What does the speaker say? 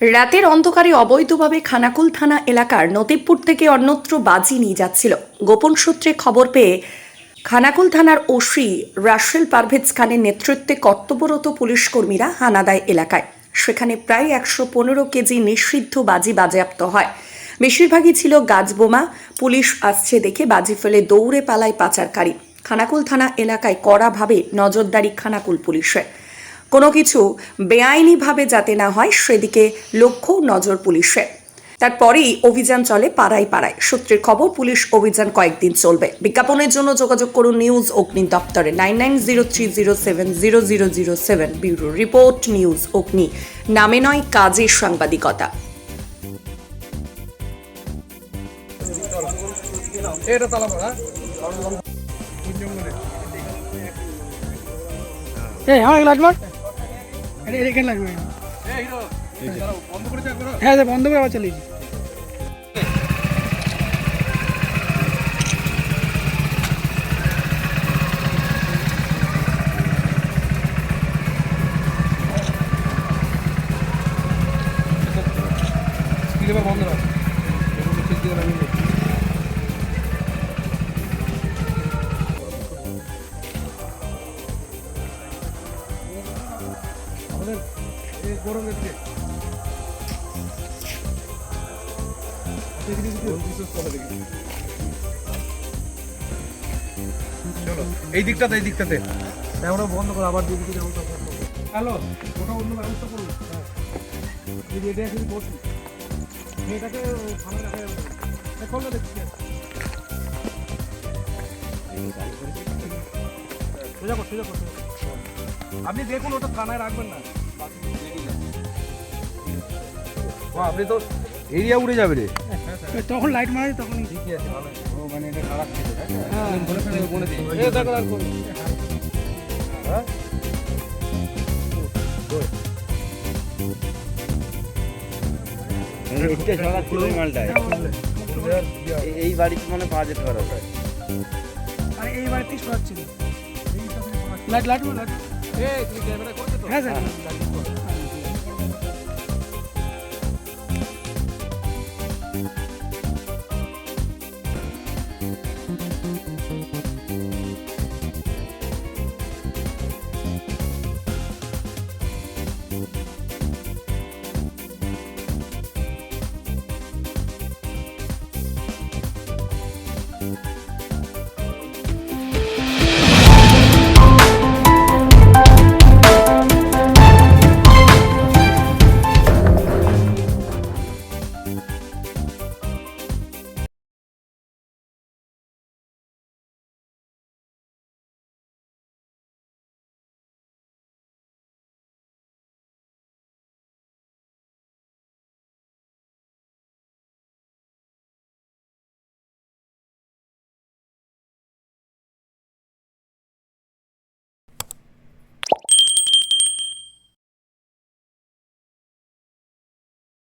রাতের অন্ধকারে অবৈধভাবে খানাকুল থানা এলাকার নতিবপুর থেকে অন্যত্র বাজি নিয়ে যাচ্ছিল। গোপন সূত্রে খবর পেয়ে খানাকুল থানার ওসি রাশেল পারভেজ খানের নেতৃত্বে কর্তব্যরত পুলিশ কর্মীরা হানা দেয় এলাকায়। সেখানে প্রায় একশো পনেরো কেজি নিষিদ্ধ বাজি বাজেয়াপ্ত হয়। বেশিরভাগই ছিল গাছ বোমা। পুলিশ আসছে দেখে বাজি ফেলে দৌড়ে পালায় পাচারকারী। খানাকুল থানা এলাকায় কড়াভাবে নজরদারি খানাকুল পুলিশের। কোনো কিছু বেআইনিভাবে যাতে না হয়, সেদিকে লক্ষ্য নজর পুলিশের। তারপরেই অভিযান চলে পাড়ায় পাড়ায়। সূত্রের খবর, পুলিশ অভিযান কয়েকদিন চলবে। বিজ্ঞাপনের জন্য যোগাযোগ করুন নিউজ অগ্নি দপ্তরে। Nine nine zero three zero seven zero zero zero seven bureau report news Agni. নামে নয় কাজের সাংবাদিকতা। এটা তালা মারা? এই, আমার লাইট মার। এটা এখানে লাগবে। বন্ধ হ্যাঁ স্যার বন্ধ করে আবার চালিয়েছি বন্ধ রাখ। আমাদের এই গরম এদিকে দেখি দেখি বিশেষ করে দেখি? চলো এই দিকটাতে এই দিকটাতে। আমরা বন্ধ করে আবার দিকে করব। হ্যালো ওটা অন্য ব্যবস্থা করুন হ্যাঁ। এটা শুধু বসি। মেয়েটাকে সামনে রাখা যাবে। দেখছি সোজা কর সোজা কর। আপনি দেখুন ওটা থানায় রাখবেন না। আপনি তো এরিয়া উড়ে যাবে রে। তখন লাইট মারি তখন ঠিকই আছে ভালো। ও মানে এটা খারাপ ছিল হ্যাঁ। বলে ফেলে বলে দিই। এই দেখো আর কোন হ্যাঁ ছিল এই বাড়িতে মানে পাওয়া যেতে পারে আর এই বাড়িতেই সরাচ্ছিল লাইট লাইট লাইট হ্যাঁ স্যার